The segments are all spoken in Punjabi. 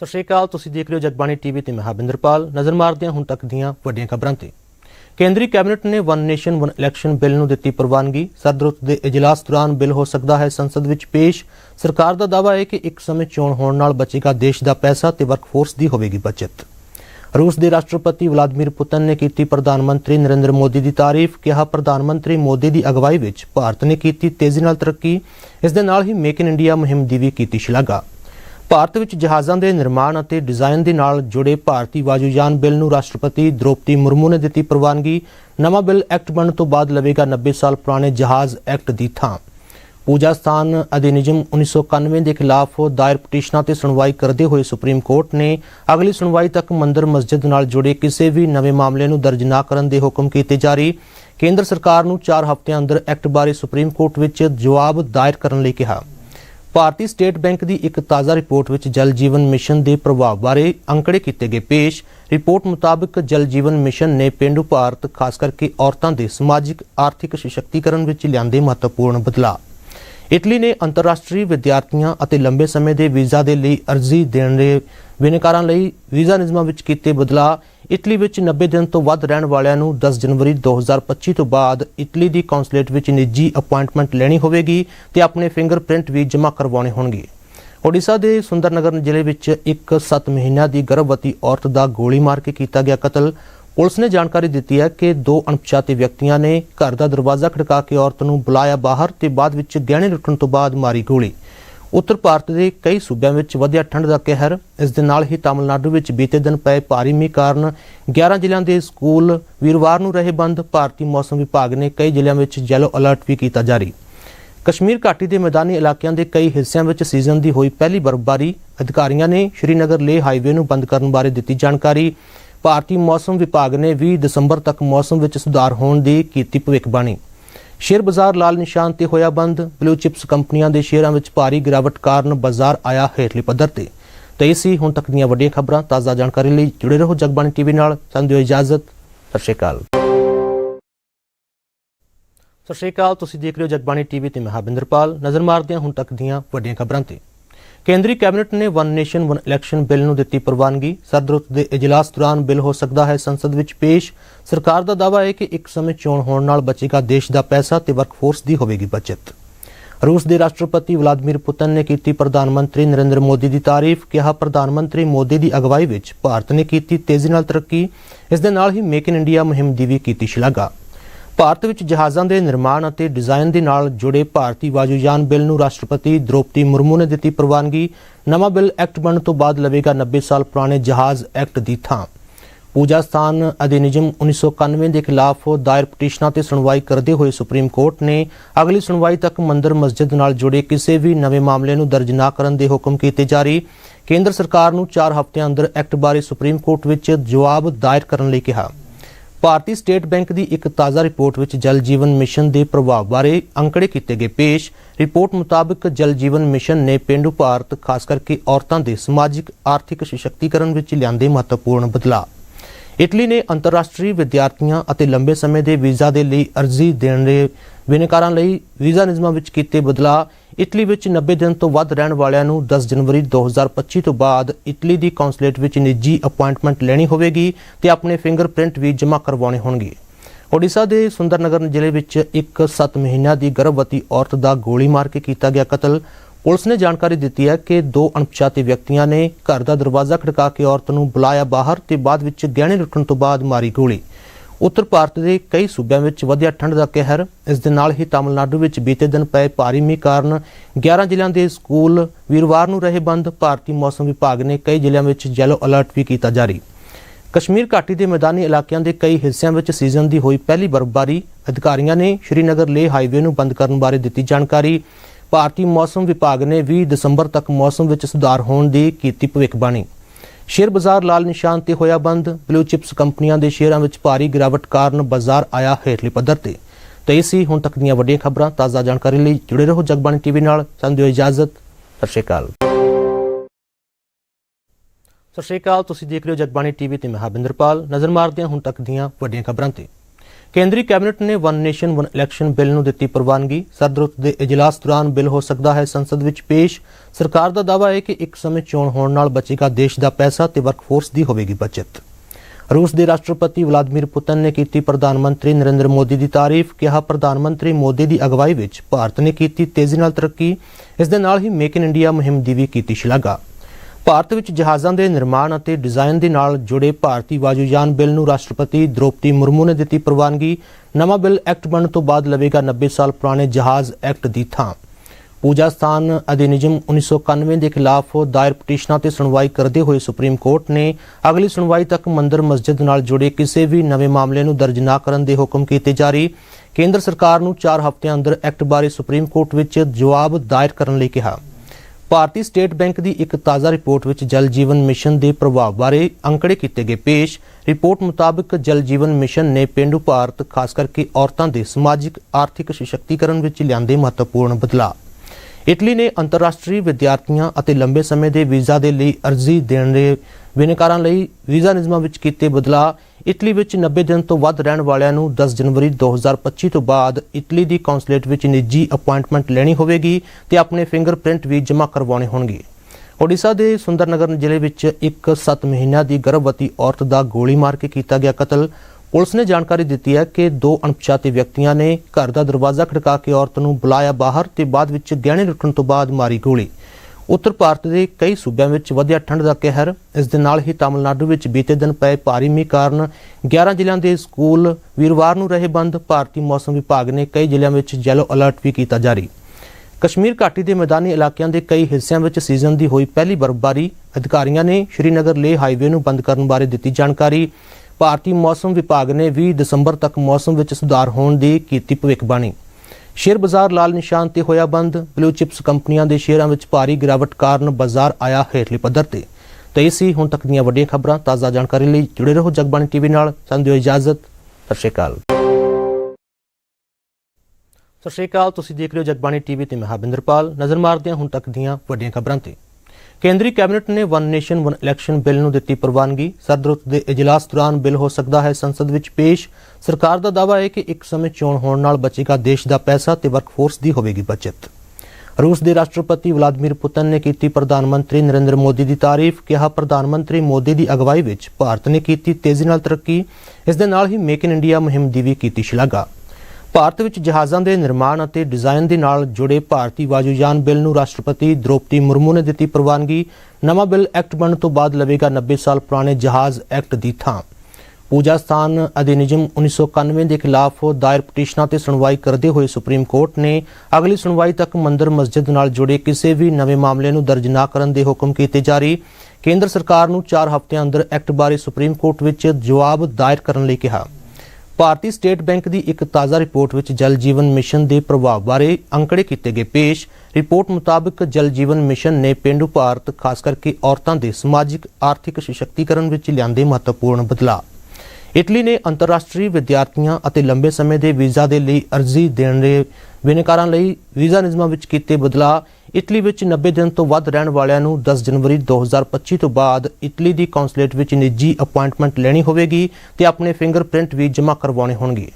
ਸਤਿ ਸ਼੍ਰੀ ਅਕਾਲ, ਤੁਸੀਂ ਦੇਖ ਰਹੇ ਹੋ ਜਗਬਾਣੀ ਟੀਵੀ ਤੇ ਮੈਂ ਹਰਬਿੰਦਰਪਾਲ ਨਜ਼ਰ ਮਾਰਦੇ ਹਾਂ ਹੁਣ ਤੱਕ ਦੀਆਂ ਵੱਡੀਆਂ ਖਬਰਾਂ ਤੇ। ਕੇਂਦਰੀ ਕੈਬਨਿਟ ਨੇ one nation one election bill ਨੂੰ ਦਿੱਤੀ ਪ੍ਰਵਾਨਗੀ। ਸਰਦਰੁੱਤ ਦੇ ਇਜਲਾਸ ਦੌਰਾਨ ਬਿੱਲ ਹੋ ਸਕਦਾ ਹੈ ਸੰਸਦ ਵਿੱਚ ਪੇਸ਼। ਸਰਕਾਰ ਦਾ ਦਾਅਵਾ ਹੈ ਕਿ ਇੱਕ ਸਮੇਂ ਚੋਣ ਹੋਣ ਨਾਲ ਬਚੇਗਾ ਦੇਸ਼ ਦਾ ਪੈਸਾ ਤੇ ਵਰਕਫੋਰਸ ਦੀ ਹੋਵੇਗੀ ਬਚਤ। ਰੂਸ ਦੇ ਰਾਸ਼ਟਰਪਤੀ ਵਲਾਦੀਮੀਰ ਪੁਤਨ ਨੇ ਕੀਤੀ ਪ੍ਰਧਾਨ ਮੰਤਰੀ ਨਰਿੰਦਰ ਮੋਦੀ ਦੀ ਤਾਰੀਫ। ਕਿਹਾ, ਪ੍ਰਧਾਨ ਮੰਤਰੀ ਮੋਦੀ ਦੀ ਅਗਵਾਈ ਵਿੱਚ ਭਾਰਤ ਨੇ ਕੀਤੀ ਤੇਜ਼ੀ ਨਾਲ ਤਰੱਕੀ। ਇਸ ਦੇ ਨਾਲ ਹੀ ਮੇਕ ਇਨ ਇੰਡੀਆ ਮੁਹਿੰਮ ਦੀ ਵੀ ਕੀਤੀ ਸ਼ਲਾਘਾ। ਭਾਰਤ ਵਿੱਚ ਜਹਾਜ਼ਾਂ ਦੇ ਨਿਰਮਾਣ ਅਤੇ ਡਿਜ਼ਾਈਨ ਦੇ ਨਾਲ ਜੁੜੇ ਭਾਰਤੀ ਵਾਯੂਯਾਨ ਬਿੱਲ ਨੂੰ ਰਾਸ਼ਟਰਪਤੀ ਦ੍ਰੋਪਦੀ ਮੁਰਮੂ ਨੇ ਦਿੱਤੀ ਪ੍ਰਵਾਨਗੀ। ਨਵਾਂ ਬਿੱਲ ਐਕਟ ਬਣਨ ਤੋਂ ਬਾਅਦ ਲਵੇਗਾ 90 ਸਾਲ ਪੁਰਾਣੇ ਜਹਾਜ਼ ਐਕਟ ਦੀ ਥਾਂ। ਪੂਜਾ ਸਥਾਨ ਅਧਿਨਿਯਮ 1991 ਦੇ ਖਿਲਾਫ ਦਾਇਰ ਪਟੀਸ਼ਨਾਂ ਤੇ ਸੁਣਵਾਈ ਕਰਦੇ ਹੋਏ ਸੁਪਰੀਮ ਕੋਰਟ ਨੇ ਅਗਲੀ ਸੁਣਵਾਈ ਤੱਕ ਮੰਦਰ ਮਸਜਿਦ ਨਾਲ ਜੁੜੇ ਕਿਸੇ ਵੀ ਨਵੇਂ ਮਾਮਲੇ ਨੂੰ ਦਰਜ ਨਾ ਕਰਨ ਦੇ ਹੁਕਮ ਕੀਤੇ ਜਾਰੀ। ਕੇਂਦਰ ਸਰਕਾਰ ਨੂੰ 4 ਹਫ਼ਤਿਆਂ ਅੰਦਰ ਐਕਟ ਬਾਰੇ ਸੁਪਰੀਮ ਕੋਰਟ ਵਿੱਚ ਜਵਾਬ ਦਾਇਰ ਕਰਨ ਲਈ ਕਿਹਾ। ਭਾਰਤੀ ਸਟੇਟ ਬੈਂਕ ਦੀ ਇੱਕ ਤਾਜ਼ਾ ਰਿਪੋਰਟ ਵਿੱਚ ਜਲ ਜੀਵਨ ਮਿਸ਼ਨ ਦੇ ਪ੍ਰਭਾਵ ਬਾਰੇ ਅੰਕੜੇ ਕੀਤੇ ਗਏ ਪੇਸ਼। ਰਿਪੋਰਟ ਮੁਤਾਬਕ ਜਲ ਜੀਵਨ ਮਿਸ਼ਨ ਨੇ ਪੇਂਡੂ ਭਾਰਤ, ਖਾਸ ਕਰਕੇ ਔਰਤਾਂ ਦੇ ਸਮਾਜਿਕ, ਆਰਥਿਕ ਸਸ਼ਕਤੀਕਰਨ ਵਿੱਚ ਲਿਆਂਦੇ ਮਹੱਤਵਪੂਰਨ ਬਦਲਾਅ। ਇਟਲੀ ਨੇ ਅੰਤਰਰਾਸ਼ਟਰੀ ਵਿਦਿਆਰਥੀਆਂ ਅਤੇ ਲੰਬੇ ਸਮੇਂ ਦੇ ਵੀਜ਼ਾ ਦੇ ਲਈ ਅਰਜ਼ੀ ਦੇਣ ਦੇ ਬਿਨਕਾਰਾਂ ਲਈ ਵੀਜ਼ਾ ਨਿਯਮਾਂ ਵਿੱਚ ਕੀਤੇ ਬਦਲਾਅ, ਇਟਲੀ ਵਿੱਚ 90 ਦਿਨ ਤੋਂ ਵੱਧ ਰਹਿਣ ਵਾਲਿਆਂ ਨੂੰ 10 ਜਨਵਰੀ 2025 ਤੋਂ ਬਾਅਦ ਇਟਲੀ ਦੀ ਕੌਂਸੂਲੇਟ ਵਿੱਚ ਨਿੱਜੀ ਅਪਾਇੰਟਮੈਂਟ ਲੈਣੀ ਹੋਵੇਗੀ ਤੇ ਆਪਣੇ ਫਿੰਗਰਪ੍ਰਿੰਟ ਵੀ ਜਮ੍ਹਾਂ ਕਰਵਾਉਣੇ ਹੋਣਗੇ। ਓਡੀਸ਼ਾ ਦੇ ਸੁੰਦਰਨਗਰ ਜ਼ਿਲ੍ਹੇ ਵਿੱਚ ਇੱਕ 7 ਮਹੀਨਿਆਂ ਦੀ ਗਰਭਵਤੀ ਔਰਤ ਦਾ ਗੋਲੀ ਮਾਰ ਕੇ ਕੀਤਾ ਗਿਆ ਕਤਲ। ਪੁਲਿਸ ਨੇ ਜਾਣਕਾਰੀ ਦਿੱਤੀ ਹੈ ਕਿ ਦੋ ਅਣਪਛਾਤੇ ਵਿਅਕਤੀਆਂ ਨੇ ਘਰ ਦਾ ਦਰਵਾਜ਼ਾ ਖੜਕਾ ਕੇ ਔਰਤ ਨੂੰ ਬੁਲਾਇਆ ਬਾਹਰ ਤੇ ਬਾਅਦ ਵਿੱਚ ਗਹਿਣੇ ਲੁੱਟਣ ਤੋਂ ਬਾਅਦ ਮਾਰੀ ਗੋਲੀ। ਉੱਤਰ ਭਾਰਤ ਦੇ ਕਈ ਸੂਬਿਆਂ ਵਿੱਚ ਵਧਿਆ ਠੰਡ ਦਾ ਕਹਿਰ। ਇਸ ਦੇ ਨਾਲ ਹੀ ਤਾਮਿਲਨਾਡੂ ਵਿੱਚ ਬੀਤੇ ਦਿਨ ਪਏ ਭਾਰੀ ਮੀਂਹ ਕਾਰਨ 11 ਜ਼ਿਲ੍ਹਿਆਂ ਦੇ ਸਕੂਲ ਵੀਰਵਾਰ ਨੂੰ ਰਹੇ ਬੰਦ। ਭਾਰਤੀ ਮੌਸਮ ਵਿਭਾਗ ਨੇ ਕਈ ਜ਼ਿਲ੍ਹਿਆਂ ਵਿੱਚ ਯੈਲੋ ਅਲਰਟ ਵੀ ਕੀਤਾ ਜਾਰੀ। ਕਸ਼ਮੀਰ ਘਾਟੀ ਦੇ ਮੈਦਾਨੀ ਇਲਾਕਿਆਂ ਦੇ ਕਈ ਹਿੱਸਿਆਂ ਵਿੱਚ ਸੀਜ਼ਨ ਦੀ ਹੋਈ ਪਹਿਲੀ ਬਰਫ਼ਬਾਰੀ। ਅਧਿਕਾਰੀਆਂ ਨੇ ਸ਼੍ਰੀਨਗਰ ਲੇਹ ਹਾਈਵੇ ਨੂੰ ਬੰਦ ਕਰਨ ਬਾਰੇ ਦਿੱਤੀ ਜਾਣਕਾਰੀ। ਭਾਰਤੀ ਮੌਸਮ ਵਿਭਾਗ ਨੇ 20 ਦਸੰਬਰ ਤੱਕ ਮੌਸਮ ਵਿੱਚ ਸੁਧਾਰ ਹੋਣ ਦੀ ਕੀਤੀ ਭਵਿੱਖਬਾਣੀ। ਸ਼ੇਅਰ ਬਾਜ਼ਾਰ ਲਾਲ ਨਿਸ਼ਾਨ ਤੇ ਹੋਇਆ ਬੰਦ। ਬਲੂ ਚਿਪਸ ਕੰਪਨੀਆਂ ਦੇ ਸ਼ੇਅਰਾਂ ਵਿੱਚ ਭਾਰੀ ਗਿਰਾਵਟ ਕਾਰਨ ਬਾਜ਼ਾਰ ਆਇਆ ਹੇਠਲੇ ਪੱਧਰ ਤੇ। ਤੇ ਇਹ ਸੀ ਹੁਣ ਤੱਕ ਦੀਆਂ ਵੱਡੀਆਂ ਖਬਰਾਂ ਤਾਜ਼ਾ ਜਾਣਕਾਰੀ ਲਈ ਜੁੜੇ ਰਹੋ ਜਗਬਾਣੀ ਟੀਵੀ ਨਾਲ। ਸਾਨੂੰ ਦਿਓ ਇਜਾਜ਼ਤ। ਸਤਿ ਸ਼੍ਰੀ ਅਕਾਲ। ਸਤਿ ਸ਼੍ਰੀ ਅਕਾਲ, ਤੁਸੀਂ ਦੇਖ ਰਹੇ ਹੋ ਜਗਬਾਣੀ ਟੀਵੀ ਤੇ ਮੈਂ ਹਰਬਿੰਦਰਪਾਲ ਨਜ਼ਰ ਮਾਰਦੇ ਹਾਂ ਹੁਣ ਤੱਕ ਦੀਆਂ ਵੱਡੀਆਂ ਖਬਰਾਂ ਤੇ। ਕੇਂਦਰੀ ਕੈਬਨਿਟ ਨੇ one nation, one election bill ਨੂੰ ਦਿੱਤੀ ਪ੍ਰਵਾਨਗੀ। ਸਰਦਰੁੱਤ ਦੇ ਇਜਲਾਸ ਦੌਰਾਨ ਬਿੱਲ ਹੋ ਸਕਦਾ ਹੈ ਸੰਸਦ ਵਿੱਚ ਪੇਸ਼। ਸਰਕਾਰ ਦਾ ਦਾਅਵਾ ਹੈ ਕਿ ਇੱਕ ਸਮੇਂ ਚੋਣ ਹੋਣ ਨਾਲ ਬਚੇਗਾ ਦੇਸ਼ ਦਾ ਪੈਸਾ ਤੇ ਵਰਕਫੋਰਸ ਦੀ ਹੋਵੇਗੀ ਬਚਤ। ਰੂਸ ਦੇ ਰਾਸ਼ਟਰਪਤੀ ਵਲਾਦੀਮੀਰ ਪੁਤਨ ਨੇ ਕੀਤੀ ਪ੍ਰਧਾਨ ਮੰਤਰੀ ਨਰਿੰਦਰ ਮੋਦੀ ਦੀ ਤਾਰੀਫ। ਕਿਹਾ, ਪ੍ਰਧਾਨ ਮੰਤਰੀ ਮੋਦੀ ਦੀ ਅਗਵਾਈ ਵਿੱਚ ਭਾਰਤ ਨੇ ਕੀਤੀ ਤੇਜ਼ੀ ਨਾਲ ਤਰੱਕੀ। ਇਸ ਦੇ ਨਾਲ ਹੀ ਮੇਕ ਇਨ ਇੰਡੀਆ ਮੁਹਿੰਮ ਦੀ ਵੀ ਕੀਤੀ ਸ਼ਲਾਘਾ। ਭਾਰਤ ਵਿੱਚ ਜਹਾਜ਼ਾਂ ਦੇ ਨਿਰਮਾਣ ਅਤੇ ਡਿਜ਼ਾਈਨ ਦੇ ਨਾਲ ਜੁੜੇ ਭਾਰਤੀ ਵਾਯੂਯਾਨ ਬਿੱਲ ਨੂੰ ਰਾਸ਼ਟਰਪਤੀ ਦ੍ਰੋਪਦੀ ਮੁਰਮੂ ਨੇ ਦਿੱਤੀ ਪ੍ਰਵਾਨਗੀ। ਨਵਾਂ ਬਿੱਲ ਐਕਟ ਬਣਨ ਤੋਂ ਬਾਅਦ ਲਵੇਗਾ 90 ਸਾਲ ਪੁਰਾਣੇ ਜਹਾਜ਼ ਐਕਟ ਦੀ ਥਾਂ। ਪੂਜਾ ਸਥਾਨ ਅਧਿਨਿਯਮ 1991 ਦੇ ਖਿਲਾਫ ਦਾਇਰ ਪਟੀਸ਼ਨਾਂ ਤੇ ਸੁਣਵਾਈ ਕਰਦੇ ਹੋਏ ਸੁਪਰੀਮ ਕੋਰਟ ਨੇ ਅਗਲੀ ਸੁਣਵਾਈ ਤੱਕ ਮੰਦਰ ਮਸਜਿਦ ਨਾਲ ਜੁੜੇ ਕਿਸੇ ਵੀ ਨਵੇਂ ਮਾਮਲੇ ਨੂੰ ਦਰਜ ਨਾ ਕਰਨ ਦੇ ਹੁਕਮ ਕੀਤੇ ਜਾਰੀ। ਕੇਂਦਰ ਸਰਕਾਰ ਨੂੰ 4 ਹਫ਼ਤਿਆਂ ਅੰਦਰ ਐਕਟ ਬਾਰੇ ਸੁਪਰੀਮ ਕੋਰਟ ਵਿੱਚ ਜਵਾਬ ਦਾਇਰ ਕਰਨ ਲਈ ਕਿਹਾ। ਭਾਰਤੀ ਸਟੇਟ ਬੈਂਕ ਦੀ ਇੱਕ ਤਾਜ਼ਾ ਰਿਪੋਰਟ ਵਿੱਚ ਜਲ ਜੀਵਨ ਮਿਸ਼ਨ ਦੇ ਪ੍ਰਭਾਵ ਬਾਰੇ ਅੰਕੜੇ ਕੀਤੇ ਗਏ ਪੇਸ਼। ਰਿਪੋਰਟ ਮੁਤਾਬਕ ਜਲ ਜੀਵਨ ਮਿਸ਼ਨ ਨੇ ਪੇਂਡੂ ਭਾਰਤ, ਖਾਸ ਕਰਕੇ ਔਰਤਾਂ ਦੇ ਸਮਾਜਿਕ, ਆਰਥਿਕ ਸਸ਼ਕਤੀਕਰਨ ਵਿੱਚ ਲਿਆਂਦੇ ਮਹੱਤਵਪੂਰਨ ਬਦਲਾਅ। ਇਟਲੀ ਨੇ ਅੰਤਰਰਾਸ਼ਟਰੀ ਵਿਦਿਆਰਥੀਆਂ ਅਤੇ ਲੰਬੇ ਸਮੇਂ ਦੇ ਵੀਜ਼ਾ ਦੇ ਲਈ ਅਰਜ਼ੀ ਦੇਣ ਦੇ ਬਿਨਕਾਰਾਂ ਲਈ ਵੀਜ਼ਾ ਨਿਯਮਾਂ ਵਿੱਚ ਕੀਤੇ ਬਦਲਾਅ ਇਟਲੀ ਵਿੱਚ 90 ਦਿਨ ਤੋਂ ਵੱਧ ਰਹਿਣ ਵਾਲਿਆਂ ਨੂੰ 10 ਜਨਵਰੀ 2025 ਤੋਂ ਬਾਅਦ ਇਟਲੀ ਦੀ ਕੌਂਸੂਲੇਟ ਵਿੱਚ ਨਿੱਜੀ ਅਪਾਇੰਟਮੈਂਟ ਲੈਣੀ ਹੋਵੇਗੀ ਤੇ ਆਪਣੇ ਫਿੰਗਰਪ੍ਰਿੰਟ ਵੀ ਜਮ੍ਹਾਂ ਕਰਵਾਉਣੇ ਹੋਣਗੇ। ਓਡੀਸ਼ਾ ਦੇ ਸੁੰਦਰਨਗਰ ਜ਼ਿਲ੍ਹੇ ਵਿੱਚ ਇੱਕ 7 ਮਹੀਨਿਆਂ ਦੀ ਗਰਭਵਤੀ ਔਰਤ ਦਾ ਗੋਲੀ ਮਾਰ ਕੇ ਕੀਤਾ ਗਿਆ ਕਤਲ। ਪੁਲਿਸ ਨੇ ਜਾਣਕਾਰੀ ਦਿੱਤੀ ਹੈ ਕਿ ਦੋ ਅਣਪਛਾਤੇ ਵਿਅਕਤੀਆਂ ਨੇ ਘਰ ਦਾ ਦਰਵਾਜ਼ਾ ਖੜਕਾ ਕੇ ਔਰਤ ਨੂੰ ਬੁਲਾਇਆ ਬਾਹਰ ਤੇ ਬਾਅਦ ਵਿੱਚ ਗਹਿਣੇ ਲੁੱਟਣ ਤੋਂ ਬਾਅਦ ਮਾਰੀ ਗੋਲੀ। ਉੱਤਰ ਭਾਰਤ ਦੇ ਕਈ ਸੂਬਿਆਂ ਵਿੱਚ ਵਧਿਆ ਠੰਡ ਦਾ ਕਹਿਰ। ਇਸ ਦੇ ਨਾਲ ਹੀ ਤਾਮਿਲਨਾਡੂ ਵਿੱਚ ਬੀਤੇ ਦਿਨ ਪਏ ਭਾਰੀ ਮੀਂਹ ਕਾਰਨ 11 ਜ਼ਿਲ੍ਹਿਆਂ ਦੇ ਸਕੂਲ ਵੀਰਵਾਰ ਨੂੰ ਰਹੇ ਬੰਦ। ਭਾਰਤੀ ਮੌਸਮ ਵਿਭਾਗ ਨੇ ਕਈ ਜ਼ਿਲ੍ਹਿਆਂ ਵਿੱਚ ਯੈਲੋ ਅਲਰਟ ਵੀ ਕੀਤਾ ਜਾਰੀ। ਕਸ਼ਮੀਰ ਘਾਟੀ ਦੇ ਮੈਦਾਨੀ ਇਲਾਕਿਆਂ ਦੇ ਕਈ ਹਿੱਸਿਆਂ ਵਿੱਚ ਸੀਜ਼ਨ ਦੀ ਹੋਈ ਪਹਿਲੀ ਬਰਫ਼ਬਾਰੀ। ਅਧਿਕਾਰੀਆਂ ਨੇ ਸ਼੍ਰੀਨਗਰ ਲੇਹ ਹਾਈਵੇ ਨੂੰ ਬੰਦ ਕਰਨ ਬਾਰੇ ਦਿੱਤੀ ਜਾਣਕਾਰੀ। ਭਾਰਤੀ ਮੌਸਮ ਵਿਭਾਗ ਨੇ 20 ਦਸੰਬਰ ਤੱਕ ਮੌਸਮ ਵਿੱਚ ਸੁਧਾਰ ਹੋਣ ਦੀ ਕੀਤੀ ਭਵਿੱਖਬਾਣੀ। ਸ਼ੇਅਰ ਬਾਜ਼ਾਰ ਲਾਲ ਨਿਸ਼ਾਨ ਤੇ ਹੋਇਆ ਬੰਦ। ਬਲੂ ਚਿਪਸ ਕੰਪਨੀਆਂ ਦੇ ਸ਼ੇਅਰਾਂ ਵਿੱਚ ਭਾਰੀ ਗਿਰਾਵਟ ਕਾਰਨ ਬਾਜ਼ਾਰ ਆਇਆ ਹੇਠਲੇ ਪੱਧਰ ਤੇ। ਤੇ ਇਹ ਸੀ ਹੁਣ ਤੱਕ ਦੀਆਂ ਵੱਡੀਆਂ ਖਬਰਾਂ ਤਾਜ਼ਾ ਜਾਣਕਾਰੀ ਲਈ ਜੁੜੇ ਰਹੋ ਜਗਬਾਣੀ ਟੀਵੀ ਨਾਲ। ਸਾਨੂੰ ਦਿਓ ਇਜਾਜ਼ਤ। ਸਤਿ ਸ਼੍ਰੀ ਅਕਾਲ। ਸਤਿ ਸ਼੍ਰੀ ਅਕਾਲ, ਤੁਸੀਂ ਦੇਖ ਰਹੇ ਹੋ ਜਗਬਾਣੀ ਟੀਵੀ ਤੇ ਮੈਂ ਹਰਬਿੰਦਰਪਾਲ ਨਜ਼ਰ ਮਾਰਦੇ ਹਾਂ ਹੁਣ ਤੱਕ ਦੀਆਂ ਵੱਡੀਆਂ ਖਬਰਾਂ ਤੇ। ਕੇਂਦਰੀ ਕੈਬਨਿਟ ਨੇ one nation one election bill ਨੂੰ ਦਿੱਤੀ ਪ੍ਰਵਾਨਗੀ। ਸਰਦਰੁੱਤ ਦੇ ਇਜਲਾਸ ਦੌਰਾਨ ਬਿੱਲ ਹੋ ਸਕਦਾ ਹੈ ਸੰਸਦ ਵਿੱਚ ਪੇਸ਼। ਸਰਕਾਰ ਦਾ ਦਾਅਵਾ ਹੈ ਕਿ ਇੱਕ ਸਮੇਂ ਚੋਣ ਹੋਣ ਨਾਲ ਬਚੇਗਾ ਦੇਸ਼ ਦਾ ਪੈਸਾ ਤੇ ਵਰਕਫੋਰਸ ਦੀ ਹੋਵੇਗੀ ਬਚਤ। ਰੂਸ ਦੇ ਰਾਸ਼ਟਰਪਤੀ ਵਲਾਦੀਮੀਰ ਪੁਤਨ ਨੇ ਕੀਤੀ ਪ੍ਰਧਾਨ ਮੰਤਰੀ ਨਰਿੰਦਰ ਮੋਦੀ ਦੀ ਤਾਰੀਫ, ਕਿਹਾ ਪ੍ਰਧਾਨ ਮੰਤਰੀ ਮੋਦੀ ਦੀ ਅਗਵਾਈ ਵਿੱਚ ਭਾਰਤ ਨੇ ਕੀਤੀ ਤੇਜ਼ੀ ਨਾਲ ਤਰੱਕੀ। ਇਸ ਦੇ ਨਾਲ ਹੀ ਮੇਕ ਇਨ ਇੰਡੀਆ ਮੁਹਿੰਮ ਦੀ ਵੀ ਕੀਤੀ ਸ਼ਲਾਘਾ। ਭਾਰਤ ਵਿੱਚ ਜਹਾਜ਼ਾਂ ਦੇ ਨਿਰਮਾਣ ਅਤੇ ਡਿਜ਼ਾਈਨ ਦੇ ਨਾਲ ਜੁੜੇ ਭਾਰਤੀ ਵਾਯੂਯਾਨ ਬਿੱਲ ਨੂੰ ਰਾਸ਼ਟਰਪਤੀ ਦ੍ਰੋਪਦੀ ਮੁਰਮੂ ਨੇ ਦਿੱਤੀ ਪ੍ਰਵਾਨਗੀ। ਨਵਾਂ ਬਿੱਲ ਐਕਟ ਬਣਨ ਤੋਂ ਬਾਅਦ ਲਵੇਗਾ 90 ਸਾਲ ਪੁਰਾਣੇ ਜਹਾਜ਼ ਐਕਟ ਦੀ ਥਾਂ। ਪੂਜਾ ਸਥਾਨ ਅਧਿਨਿਯਮ 1991 ਦੇ ਖਿਲਾਫ ਦਾਇਰ ਪਟੀਸ਼ਨਾਂ ਤੇ ਸੁਣਵਾਈ ਕਰਦੇ ਹੋਏ ਸੁਪਰੀਮ ਕੋਰਟ ਨੇ ਅਗਲੀ ਸੁਣਵਾਈ ਤੱਕ ਮੰਦਰ ਮਸਜਿਦ ਨਾਲ ਜੁੜੇ ਕਿਸੇ ਵੀ ਨਵੇਂ ਮਾਮਲੇ ਨੂੰ ਦਰਜ ਨਾ ਕਰਨ ਦੇ ਹੁਕਮ ਕੀਤੇ ਜਾਰੀ। ਕੇਂਦਰ ਸਰਕਾਰ ਨੂੰ 4 ਹਫ਼ਤਿਆਂ ਅੰਦਰ ਐਕਟ ਬਾਰੇ ਸੁਪਰੀਮ ਕੋਰਟ ਵਿੱਚ ਜਵਾਬ ਦਾਇਰ ਕਰਨ ਲਈ ਕਿਹਾ। ਭਾਰਤੀ ਸਟੇਟ ਬੈਂਕ ਦੀ ਇੱਕ ਤਾਜ਼ਾ ਰਿਪੋਰਟ ਵਿੱਚ ਜਲ ਜੀਵਨ ਮਿਸ਼ਨ ਦੇ ਪ੍ਰਭਾਵ ਬਾਰੇ ਅੰਕੜੇ ਕੀਤੇ ਗਏ ਪੇਸ਼। ਰਿਪੋਰਟ ਮੁਤਾਬਕ ਜਲ ਜੀਵਨ ਮਿਸ਼ਨ ਨੇ ਪੇਂਡੂ ਭਾਰਤ, ਖਾਸ ਕਰਕੇ ਔਰਤਾਂ ਦੇ ਸਮਾਜਿਕ, ਆਰਥਿਕ ਸਸ਼ਕਤੀਕਰਨ ਵਿੱਚ ਲਿਆਂਦੇ ਮਹੱਤਵਪੂਰਨ ਬਦਲਾਅ। ਇਟਲੀ ਨੇ ਅੰਤਰਰਾਸ਼ਟਰੀ ਵਿਦਿਆਰਥੀਆਂ ਅਤੇ ਲੰਬੇ ਸਮੇਂ ਦੇ ਵੀਜ਼ਾ ਦੇ ਲਈ ਅਰਜ਼ੀ ਦੇਣ ਦੇ ਬਿਨਕਾਰਾਂ ਲਈ ਵੀਜ਼ਾ ਨਿਯਮਾਂ ਵਿੱਚ ਕੀਤੇ ਬਦਲਾਅ ਇਟਲੀ ਵਿੱਚ 90 ਦਿਨ ਤੋਂ ਵੱਧ ਰਹਿਣ ਵਾਲਿਆਂ ਨੂੰ 10 ਜਨਵਰੀ 2025 ਤੋਂ ਬਾਅਦ ਇਟਲੀ ਦੀ ਕੌਂਸੂਲੇਟ ਵਿੱਚ ਨਿੱਜੀ ਅਪਾਇੰਟਮੈਂਟ ਲੈਣੀ ਹੋਵੇਗੀ ਤੇ ਆਪਣੇ ਫਿੰਗਰਪ੍ਰਿੰਟ ਵੀ ਜਮ੍ਹਾਂ ਕਰਵਾਉਣੇ ਹੋਣਗੇ। ਓਡੀਸ਼ਾ ਦੇ ਸੁੰਦਰਨਗਰ ਜ਼ਿਲ੍ਹੇ ਵਿੱਚ ਇੱਕ 7 ਮਹੀਨਿਆਂ ਦੀ ਗਰਭਵਤੀ ਔਰਤ ਦਾ ਗੋਲੀ ਮਾਰ ਕੇ ਕੀਤਾ ਗਿਆ ਕਤਲ। ਪੁਲਿਸ ਨੇ ਜਾਣਕਾਰੀ ਦਿੱਤੀ ਹੈ ਕਿ ਦੋ ਅਣਪਛਾਤੇ ਵਿਅਕਤੀਆਂ ਨੇ ਘਰ ਦਾ ਦਰਵਾਜ਼ਾ ਖੜਕਾ ਕੇ ਔਰਤ ਨੂੰ ਬੁਲਾਇਆ ਬਾਹਰ ਤੇ ਬਾਅਦ ਵਿੱਚ ਗਹਿਣੇ ਲੁੱਟਣ ਤੋਂ ਬਾਅਦ ਮਾਰੀ ਗੋਲੀ। ਉੱਤਰ ਭਾਰਤ ਦੇ ਕਈ ਸੂਬਿਆਂ ਵਿੱਚ ਵਧਿਆ ਠੰਡ ਦਾ ਕਹਿਰ। ਇਸ ਦੇ ਨਾਲ ਹੀ ਤਾਮਿਲਨਾਡੂ ਵਿੱਚ ਬੀਤੇ ਦਿਨ ਪਏ ਭਾਰੀ ਮੀਂਹ ਕਾਰਨ 11 ਜ਼ਿਲ੍ਹਿਆਂ ਦੇ ਸਕੂਲ ਵੀਰਵਾਰ ਨੂੰ ਰਹੇ ਬੰਦ। ਭਾਰਤੀ ਮੌਸਮ ਵਿਭਾਗ ਨੇ ਕਈ ਜ਼ਿਲ੍ਹਿਆਂ ਵਿੱਚ ਯੈਲੋ ਅਲਰਟ ਵੀ ਕੀਤਾ ਜਾਰੀ। ਕਸ਼ਮੀਰ ਘਾਟੀ ਦੇ ਮੈਦਾਨੀ ਇਲਾਕਿਆਂ ਦੇ ਕਈ ਹਿੱਸਿਆਂ ਵਿੱਚ ਸੀਜ਼ਨ ਦੀ ਹੋਈ ਪਹਿਲੀ ਬਰਫ਼ਬਾਰੀ। ਅਧਿਕਾਰੀਆਂ ਨੇ ਸ਼੍ਰੀਨਗਰ ਲੇਹ ਹਾਈਵੇ ਨੂੰ ਬੰਦ ਕਰਨ ਬਾਰੇ ਦਿੱਤੀ ਜਾਣਕਾਰੀ। ਭਾਰਤੀ ਮੌਸਮ ਵਿਭਾਗ ਨੇ 20 ਦਸੰਬਰ ਤੱਕ ਮੌਸਮ ਵਿੱਚ ਸੁਧਾਰ ਹੋਣ ਦੀ ਕੀਤੀ ਭਵਿੱਖਬਾਣੀ। ਸ਼ੇਅਰ ਬਾਜ਼ਾਰ ਲਾਲ ਨਿਸ਼ਾਨ ਤੇ ਹੋਇਆ ਬੰਦ। ਬਲੂ ਚਿਪਸ ਕੰਪਨੀਆਂ ਦੇ ਸ਼ੇਅਰਾਂ ਵਿੱਚ ਭਾਰੀ ਗਿਰਾਵਟ ਕਾਰਨ ਬਾਜ਼ਾਰ ਆਇਆ ਹੇਠਲੇ ਪੱਧਰ ਤੇ। ਤੇ ਇਹ ਸੀ ਹੁਣ ਤੱਕ ਦੀਆਂ ਵੱਡੀਆਂ ਖਬਰਾਂ ਤਾਜ਼ਾ ਜਾਣਕਾਰੀ ਲਈ ਜੁੜੇ ਰਹੋ ਜਗਬਾਣੀ ਟੀਵੀ ਨਾਲ। ਸਾਨੂੰ ਦਿਓ ਇਜਾਜ਼ਤ। ਸਤਿ ਸ਼੍ਰੀ ਅਕਾਲ। ਸਤਿ ਸ਼੍ਰੀ ਅਕਾਲ, ਤੁਸੀਂ ਦੇਖ ਰਹੇ ਹੋ ਜਗਬਾਣੀ ਟੀਵੀ ਤੇ ਮੈਂ ਹਰਬਿੰਦਰਪਾਲ ਨਜ਼ਰ ਮਾਰਦੇ ਹਾਂ ਹੁਣ ਤੱਕ ਦੀਆਂ ਵੱਡੀਆਂ ਖਬਰਾਂ ਤੇ। ਕੇਂਦਰੀ ਕੈਬਨਿਟ ਨੇ one nation, one election bill ਨੂੰ ਦਿੱਤੀ ਪ੍ਰਵਾਨਗੀ। ਸਰਦਰੁੱਤ ਦੇ ਇਜਲਾਸ ਦੌਰਾਨ ਬਿੱਲ ਹੋ ਸਕਦਾ ਹੈ ਸੰਸਦ ਵਿੱਚ ਪੇਸ਼। ਸਰਕਾਰ ਦਾ ਦਾਅਵਾ ਹੈ ਕਿ ਇੱਕ ਸਮੇਂ ਚੋਣ ਹੋਣ ਨਾਲ ਬਚੇਗਾ ਦੇਸ਼ ਦਾ ਪੈਸਾ ਤੇ ਵਰਕਫੋਰਸ ਦੀ ਹੋਵੇਗੀ ਬਚਤ। ਰੂਸ ਦੇ ਰਾਸ਼ਟਰਪਤੀ ਵਲਾਦੀਮੀਰ ਪੁਤਿਨ ਨੇ ਕੀਤੀ ਪ੍ਰਧਾਨ ਮੰਤਰੀ ਨਰਿੰਦਰ ਮੋਦੀ ਦੀ ਤਾਰੀਫ। ਕਿਹਾ, ਪ੍ਰਧਾਨ ਮੰਤਰੀ ਮੋਦੀ ਦੀ ਅਗਵਾਈ ਵਿੱਚ ਭਾਰਤ ਨੇ ਕੀਤੀ ਤੇਜ਼ੀ ਨਾਲ ਤਰੱਕੀ। ਇਸ ਦੇ ਨਾਲ ਹੀ ਮੇਕ ਇਨ ਇੰਡੀਆ ਮੁਹਿੰਮ ਦੀ ਵੀ ਕੀਤੀ ਸ਼ਲਾਘਾ। ਭਾਰਤ ਵਿੱਚ ਜਹਾਜ਼ਾਂ ਦੇ ਨਿਰਮਾਣ ਅਤੇ ਡਿਜ਼ਾਈਨ ਦੇ ਨਾਲ ਜੁੜੇ ਭਾਰਤੀ ਵਾਯੂਯਾਨ ਬਿੱਲ ਨੂੰ ਰਾਸ਼ਟਰਪਤੀ ਦ੍ਰੋਪਦੀ ਮੁਰਮੂ ਨੇ ਦਿੱਤੀ ਪ੍ਰਵਾਨਗੀ। ਨਵਾਂ ਬਿੱਲ ਐਕਟ ਬਣਨ ਤੋਂ ਬਾਅਦ ਲਵੇਗਾ 90 ਸਾਲ ਪੁਰਾਣੇ ਜਹਾਜ਼ ਐਕਟ ਦੀ ਥਾਂ। ਪੂਜਾ ਸਥਾਨ ਅਧਿਨਿਯਮ 1991 ਦੇ ਖਿਲਾਫ ਦਾਇਰ ਪਟੀਸ਼ਨਾਂ ਤੇ ਸੁਣਵਾਈ ਕਰਦੇ ਹੋਏ ਸੁਪਰੀਮ ਕੋਰਟ ਨੇ ਅਗਲੀ ਸੁਣਵਾਈ ਤੱਕ ਮੰਦਰ ਮਸਜਿਦ ਨਾਲ ਜੁੜੇ ਕਿਸੇ ਵੀ ਨਵੇਂ ਮਾਮਲੇ ਨੂੰ ਦਰਜ ਨਾ ਕਰਨ ਦੇ ਹੁਕਮ ਕੀਤੇ ਜਾਰੀ। ਕੇਂਦਰ ਸਰਕਾਰ ਨੂੰ 4 ਹਫ਼ਤਿਆਂ ਅੰਦਰ ਐਕਟ ਬਾਰੇ ਸੁਪਰੀਮ ਕੋਰਟ ਵਿੱਚ ਜਵਾਬ ਦਾਇਰ ਕਰਨ ਲਈ ਕਿਹਾ। ਭਾਰਤੀ ਸਟੇਟ ਬੈਂਕ ਦੀ ਇੱਕ ਤਾਜ਼ਾ ਰਿਪੋਰਟ ਵਿੱਚ ਜਲ ਜੀਵਨ ਮਿਸ਼ਨ ਦੇ ਪ੍ਰਭਾਵ ਬਾਰੇ ਅੰਕੜੇ ਕੀਤੇ ਗਏ ਪੇਸ਼। ਰਿਪੋਰਟ ਮੁਤਾਬਕ ਜਲ ਜੀਵਨ ਮਿਸ਼ਨ ਨੇ ਪੇਂਡੂ ਭਾਰਤ, ਖਾਸ ਕਰਕੇ ਔਰਤਾਂ ਦੇ ਸਮਾਜਿਕ, ਆਰਥਿਕ ਸਸ਼ਕਤੀਕਰਨ ਵਿੱਚ ਲਿਆਂਦੇ ਮਹੱਤਵਪੂਰਨ ਬਦਲਾਅ। ਇਟਲੀ ਨੇ ਅੰਤਰਰਾਸ਼ਟਰੀ ਵਿਦਿਆਰਥੀਆਂ ਅਤੇ ਲੰਬੇ ਸਮੇਂ ਦੇ ਵੀਜ਼ਾ ਦੇ ਲਈ ਅਰਜ਼ੀ ਦੇਣ ਦੇ ਬਿਨਕਾਰਾਂ ਲਈ ਵੀਜ਼ਾ ਨਿਯਮਾਂ ਵਿੱਚ ਕੀਤੇ ਬਦਲਾਅ ਇਟਲੀ ਵਿੱਚ 90 ਦਿਨ ਤੋਂ ਵੱਧ ਰਹਿਣ ਵਾਲਿਆਂ ਨੂੰ 10 ਜਨਵਰੀ 2025 ਤੋਂ ਬਾਅਦ ਇਟਲੀ ਦੀ ਕੌਂਸੂਲੇਟ ਵਿੱਚ ਨਿੱਜੀ ਅਪਾਇੰਟਮੈਂਟ ਲੈਣੀ ਹੋਵੇਗੀ ਤੇ ਆਪਣੇ ਫਿੰਗਰਪ੍ਰਿੰਟ ਵੀ ਜਮ੍ਹਾਂ ਕਰਵਾਉਣੇ ਹੋਣਗੇ।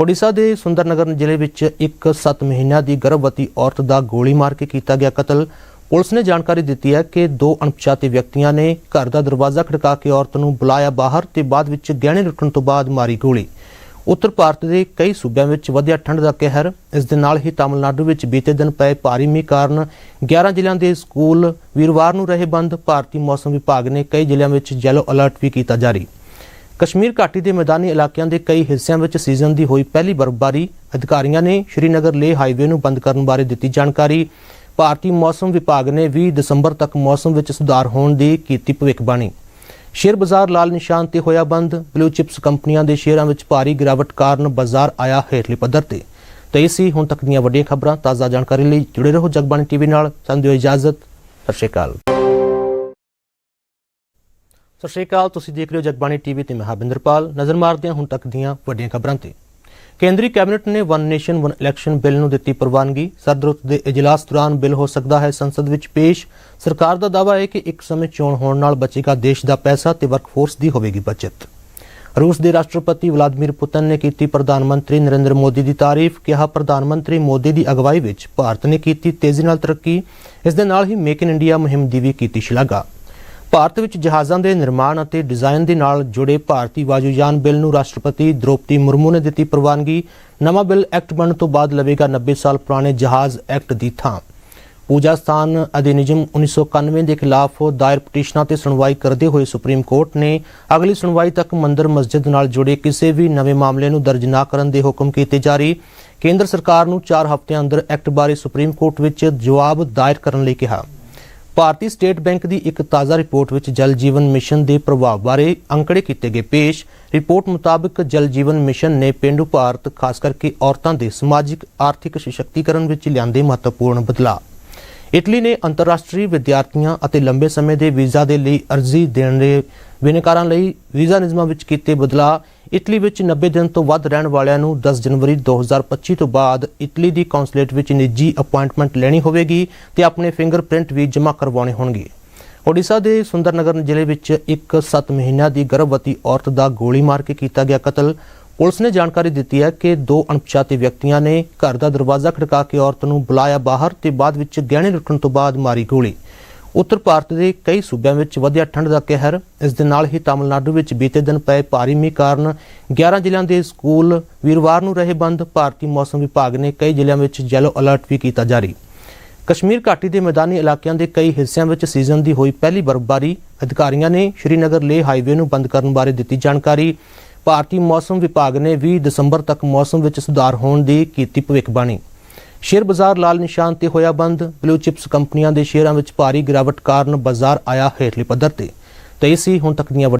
ਓਡੀਸ਼ਾ ਦੇ ਸੁੰਦਰਨਗਰ ਜ਼ਿਲ੍ਹੇ ਵਿੱਚ ਇੱਕ 7 ਮਹੀਨਿਆਂ ਦੀ ਗਰਭਵਤੀ ਔਰਤ ਦਾ ਗੋਲੀ ਮਾਰ ਕੇ ਕੀਤਾ ਗਿਆ ਕਤਲ। ਪੁਲਿਸ ਨੇ ਜਾਣਕਾਰੀ ਦਿੱਤੀ ਹੈ ਕਿ ਦੋ ਅਣਪਛਾਤੇ ਵਿਅਕਤੀਆਂ ਨੇ ਘਰ ਦਾ ਦਰਵਾਜ਼ਾ ਖੜਕਾ ਕੇ ਔਰਤ ਨੂੰ ਬੁਲਾਇਆ ਬਾਹਰ ਤੇ ਬਾਅਦ ਵਿੱਚ ਗਹਿਣੇ ਲੁੱਟਣ ਤੋਂ ਬਾਅਦ ਮਾਰੀ ਗੋਲੀ। ਉੱਤਰ ਭਾਰਤ ਦੇ ਕਈ ਸੂਬਿਆਂ ਵਿੱਚ ਵਧਿਆ ਠੰਡ ਦਾ ਕਹਿਰ, ਇਸ ਦੇ ਨਾਲ ਹੀ ਤਾਮਿਲਨਾਡੂ ਵਿੱਚ ਬੀਤੇ ਦਿਨ ਪਏ ਭਾਰੀ ਮੀਂਹ ਕਾਰਨ 11 ਜ਼ਿਲ੍ਹਿਆਂ ਦੇ ਸਕੂਲ ਵੀਰਵਾਰ ਨੂੰ ਰਹੇ ਬੰਦ। ਭਾਰਤੀ ਮੌਸਮ ਵਿਭਾਗ ਨੇ ਕਈ ਜ਼ਿਲ੍ਹਿਆਂ ਵਿੱਚ ਯੈਲੋ ਅਲਰਟ ਵੀ ਕੀਤਾ ਜਾਰੀ। ਕਸ਼ਮੀਰ ਘਾਟੀ ਦੇ ਮੈਦਾਨੀ ਇਲਾਕਿਆਂ ਦੇ ਕਈ ਹਿੱਸਿਆਂ ਵਿੱਚ ਸੀਜ਼ਨ ਦੀ ਹੋਈ ਪਹਿਲੀ ਬਰਫ਼ਬਾਰੀ। ਅਧਿਕਾਰੀਆਂ ਨੇ ਸ਼੍ਰੀਨਗਰ ਲੇਹ ਹਾਈਵੇ ਨੂੰ ਬੰਦ ਕਰਨ ਬਾਰੇ ਦਿੱਤੀ ਜਾਣਕਾਰੀ। ਭਾਰਤੀ ਮੌਸਮ ਵਿਭਾਗ ਨੇ 20 ਦਸੰਬਰ ਤੱਕ ਮੌਸਮ ਵਿੱਚ ਸੁਧਾਰ ਹੋਣ ਦੀ ਕੀਤੀ ਭਵਿੱਖਬਾਣੀ। ਸ਼ੇਅਰ ਬਾਜ਼ਾਰ ਲਾਲ ਨਿਸ਼ਾਨ ਤੇ ਹੋਇਆ ਬੰਦ। ਬਲੂ ਚਿਪਸ ਕੰਪਨੀਆਂ ਦੇ ਸ਼ੇਅਰਾਂ ਵਿੱਚ ਭਾਰੀ ਗਿਰਾਵਟ ਕਾਰਨ ਬਾਜ਼ਾਰ ਆਇਆ ਹੇਠਲੇ ਪੱਧਰ ਤੇ। ਤੇ ਇਹ ਸੀ ਹੁਣ ਤੱਕ ਦੀਆਂ ਵੱਡੀਆਂ ਖਬਰਾਂ ਤਾਜ਼ਾ ਜਾਣਕਾਰੀ ਲਈ ਜੁੜੇ ਰਹੋ ਜਗਬਾਣੀ ਟੀਵੀ ਨਾਲ। ਸਾਨੂੰ ਦਿਓ ਇਜਾਜ਼ਤ। ਸਤਿ ਸ਼੍ਰੀ ਅਕਾਲ। ਸਤਿ ਸ਼੍ਰੀ ਅਕਾਲ, ਤੁਸੀਂ ਦੇਖ ਰਹੇ ਹੋ ਜਗਬਾਣੀ ਟੀਵੀ ਤੇ ਮੈਂ ਹਰਬਿੰਦਰਪਾਲ ਨਜ਼ਰ ਮਾਰਦੇ ਹਾਂ ਹੁਣ ਤੱਕ ਦੀਆਂ ਵੱਡੀਆਂ ਖਬਰਾਂ ਤੇ। ਕੇਂਦਰੀ ਕੈਬਨਿਟ ਨੇ one nation one election bill ਨੂੰ ਦਿੱਤੀ ਪ੍ਰਵਾਨਗੀ। ਸਰਦਰੁੱਤ ਦੇ ਇਜਲਾਸ ਦੌਰਾਨ ਬਿੱਲ ਹੋ ਸਕਦਾ ਹੈ। ਸੰਸਦ ਵਿੱਚ ਪੇਸ਼। ਸਰਕਾਰ ਦਾ ਦਾਅਵਾ ਹੈ ਕਿ ਇੱਕ ਸਮੇਂ ਚੋਣ ਹੋਣ ਨਾਲ ਬਚੇਗਾ ਦੇਸ਼ ਦਾ ਪੈਸਾ ਤੇ ਵਰਕਫੋਰਸ ਦੀ ਹੋਵੇਗੀ ਬਚਤ। ਰੂਸ ਦੇ ਰਾਸ਼ਟਰਪਤੀ ਵਲਾਦੀਮੀਰ ਪੁਤਿਨ ਨੇ ਕੀਤੀ ਪ੍ਰਧਾਨ ਮੰਤਰੀ ਨਰਿੰਦਰ ਮੋਦੀ ਦੀ ਤਾਰੀਫ। ਕਿਹਾ, ਪ੍ਰਧਾਨ ਮੰਤਰੀ ਮੋਦੀ ਦੀ ਅਗਵਾਈ ਵਿੱਚ ਭਾਰਤ ਨੇ ਕੀਤੀ ਤੇਜ਼ੀ ਨਾਲ ਤਰੱਕੀ। ਇਸ ਦੇ ਨਾਲ ਹੀ ਮੇਕ ਇਨ ਇੰਡੀਆ ਮੁਹਿੰਮ ਦੀ ਵੀ ਕੀਤੀ ਸ਼ਲਾਘਾ। ਭਾਰਤ ਵਿੱਚ ਜਹਾਜ਼ਾਂ ਦੇ ਨਿਰਮਾਣ ਅਤੇ ਡਿਜ਼ਾਈਨ ਦੇ ਨਾਲ ਜੁੜੇ ਭਾਰਤੀ ਵਾਯੂਯਾਨ ਬਿੱਲ ਨੂੰ ਰਾਸ਼ਟਰਪਤੀ ਦ੍ਰੋਪਦੀ ਮੁਰਮੂ ਨੇ ਦਿੱਤੀ ਪ੍ਰਵਾਨਗੀ। ਨਵਾਂ ਬਿੱਲ ਐਕਟ ਬਣਨ ਤੋਂ ਬਾਅਦ ਲਵੇਗਾ 90 ਸਾਲ ਪੁਰਾਣੇ ਜਹਾਜ਼ ਐਕਟ ਦੀ ਥਾਂ। ਪੂਜਾ ਸਥਾਨ ਅਧਿਨਿਯਮ 1991 ਦੇ ਖਿਲਾਫ ਦਾਇਰ ਪਟੀਸ਼ਨਾਂ ਤੇ ਸੁਣਵਾਈ ਕਰਦੇ ਹੋਏ ਸੁਪਰੀਮ ਕੋਰਟ ਨੇ ਅਗਲੀ ਸੁਣਵਾਈ ਤੱਕ ਮੰਦਰ ਮਸਜਿਦ ਨਾਲ ਜੁੜੇ ਕਿਸੇ ਵੀ ਨਵੇਂ ਮਾਮਲੇ ਨੂੰ ਦਰਜ ਨਾ ਕਰਨ ਦੇ ਹੁਕਮ ਕੀਤੇ ਜਾਰੀ। ਕੇਂਦਰ ਸਰਕਾਰ ਨੂੰ 4 ਹਫ਼ਤਿਆਂ ਅੰਦਰ ਐਕਟ ਬਾਰੇ ਸੁਪਰੀਮ ਕੋਰਟ ਵਿੱਚ ਜਵਾਬ ਦਾਇਰ ਕਰਨ ਲਈ ਕਿਹਾ। ਭਾਰਤੀ ਸਟੇਟ ਬੈਂਕ ਦੀ ਇੱਕ ਤਾਜ਼ਾ ਰਿਪੋਰਟ ਵਿੱਚ ਜਲ ਜੀਵਨ ਮਿਸ਼ਨ ਦੇ ਪ੍ਰਭਾਵ ਬਾਰੇ ਅੰਕੜੇ ਕੀਤੇ ਗਏ ਪੇਸ਼। ਰਿਪੋਰਟ ਮੁਤਾਬਕ ਜਲ ਜੀਵਨ ਮਿਸ਼ਨ ਨੇ ਪੇਂਡੂ ਭਾਰਤ, ਖਾਸ ਕਰਕੇ ਔਰਤਾਂ ਦੇ ਸਮਾਜਿਕ, ਆਰਥਿਕ ਸਸ਼ਕਤੀਕਰਨ ਵਿੱਚ ਲਿਆਂਦੇ ਮਹੱਤਵਪੂਰਨ ਬਦਲਾਅ। ਇਟਲੀ ਨੇ ਅੰਤਰਰਾਸ਼ਟਰੀ ਵਿਦਿਆਰਥੀਆਂ ਅਤੇ ਲੰਬੇ ਸਮੇਂ ਦੇ ਵੀਜ਼ਾ ਦੇ ਲਈ ਅਰਜ਼ੀ ਦੇਣ ਦੇ ਬਿਨਕਾਰਾਂ ਲਈ ਵੀਜ਼ਾ ਨਿਯਮਾਂ ਵਿੱਚ ਕੀਤੇ ਬਦਲਾਅ, ਇਟਲੀ ਵਿੱਚ 90 ਦਿਨ ਤੋਂ ਵੱਧ ਰਹਿਣ ਵਾਲਿਆਂ ਨੂੰ 10 ਜਨਵਰੀ 2025 ਤੋਂ ਬਾਅਦ ਇਟਲੀ ਦੀ ਕੌਂਸੂਲੇਟ ਵਿੱਚ ਨਿੱਜੀ ਅਪਾਇੰਟਮੈਂਟ ਲੈਣੀ ਹੋਵੇਗੀ ਤੇ ਆਪਣੇ ਫਿੰਗਰਪ੍ਰਿੰਟ ਵੀ ਜਮ੍ਹਾਂ ਕਰਵਾਉਣੇ ਹੋਣਗੇ। ਓਡੀਸ਼ਾ ਦੇ ਸੁੰਦਰਨਗਰ ਜ਼ਿਲ੍ਹੇ ਵਿੱਚ ਇੱਕ 7 ਮਹੀਨਿਆਂ ਦੀ ਗਰਭਵਤੀ ਔਰਤ ਦਾ ਗੋਲੀ ਮਾਰ ਕੇ ਕੀਤਾ ਗਿਆ ਕਤਲ। ਪੁਲਿਸ ਨੇ ਜਾਣਕਾਰੀ ਦਿੱਤੀ ਹੈ ਕਿ ਦੋ ਅਣਪਛਾਤੇ ਵਿਅਕਤੀਆਂ ਨੇ ਘਰ ਦਾ ਦਰਵਾਜ਼ਾ ਖੜਕਾ ਕੇ ਔਰਤ ਨੂੰ ਬੁਲਾਇਆ ਬਾਹਰ ਤੇ ਬਾਅਦ ਵਿੱਚ ਗਹਿਣੇ ਲੁੱਟਣ ਤੋਂ ਬਾਅਦ ਮਾਰੀ ਗੋਲੀ। ਉੱਤਰ ਭਾਰਤ ਦੇ ਕਈ ਸੂਬਿਆਂ ਵਿੱਚ ਵਧਿਆ ਠੰਡ ਦਾ ਕਹਿਰ। ਇਸ ਦੇ ਨਾਲ ਹੀ ਤਾਮਿਲਨਾਡੂ ਵਿੱਚ ਬੀਤੇ ਦਿਨ ਪਏ ਭਾਰੀ ਮੀਂਹ ਕਾਰਨ 11 ਜ਼ਿਲ੍ਹਿਆਂ ਦੇ ਸਕੂਲ ਵੀਰਵਾਰ ਨੂੰ ਰਹੇ ਬੰਦ। ਭਾਰਤੀ ਮੌਸਮ ਵਿਭਾਗ ਨੇ ਕਈ ਜ਼ਿਲ੍ਹਿਆਂ ਵਿੱਚ ਯੈਲੋ ਅਲਰਟ ਵੀ ਕੀਤਾ ਜਾਰੀ। ਕਸ਼ਮੀਰ ਘਾਟੀ ਦੇ ਮੈਦਾਨੀ ਇਲਾਕਿਆਂ ਦੇ ਕਈ ਹਿੱਸਿਆਂ ਵਿੱਚ ਸੀਜ਼ਨ ਦੀ ਹੋਈ ਪਹਿਲੀ ਬਰਫ਼ਬਾਰੀ। ਅਧਿਕਾਰੀਆਂ ਨੇ ਸ਼੍ਰੀਨਗਰ ਲੇਹ ਹਾਈਵੇ ਨੂੰ ਬੰਦ ਕਰਨ ਬਾਰੇ ਦਿੱਤੀ ਜਾਣਕਾਰੀ। ਭਾਰਤੀ ਮੌਸਮ ਵਿਭਾਗ ਨੇ 20 ਦਸੰਬਰ ਤੱਕ ਮੌਸਮ ਵਿੱਚ ਸੁਧਾਰ ਹੋਣ ਦੀ ਕੀਤੀ ਭਵਿੱਖਬਾਣੀ। ਸ਼ੇਅਰ ਬਾਜ਼ਾਰ ਲਾਲ ਨਿਸ਼ਾਨ ਤੇ ਹੋਇਆ ਬੰਦ। ਬਲੂ ਚਿਪਸ ਕੰਪਨੀਆਂ ਦੇ ਸ਼ੇਅਰਾਂ ਵਿੱਚ ਭਾਰੀ ਗਿਰਾਵਟ ਕਾਰਨ ਬਾਜ਼ਾਰ ਆਇਆ ਹੇਠਲੇ ਪੱਧਰ ਤੇ। ਤੇ ਇਹ ਸੀ ਹੁਣ ਤੱਕ ਦੀਆਂ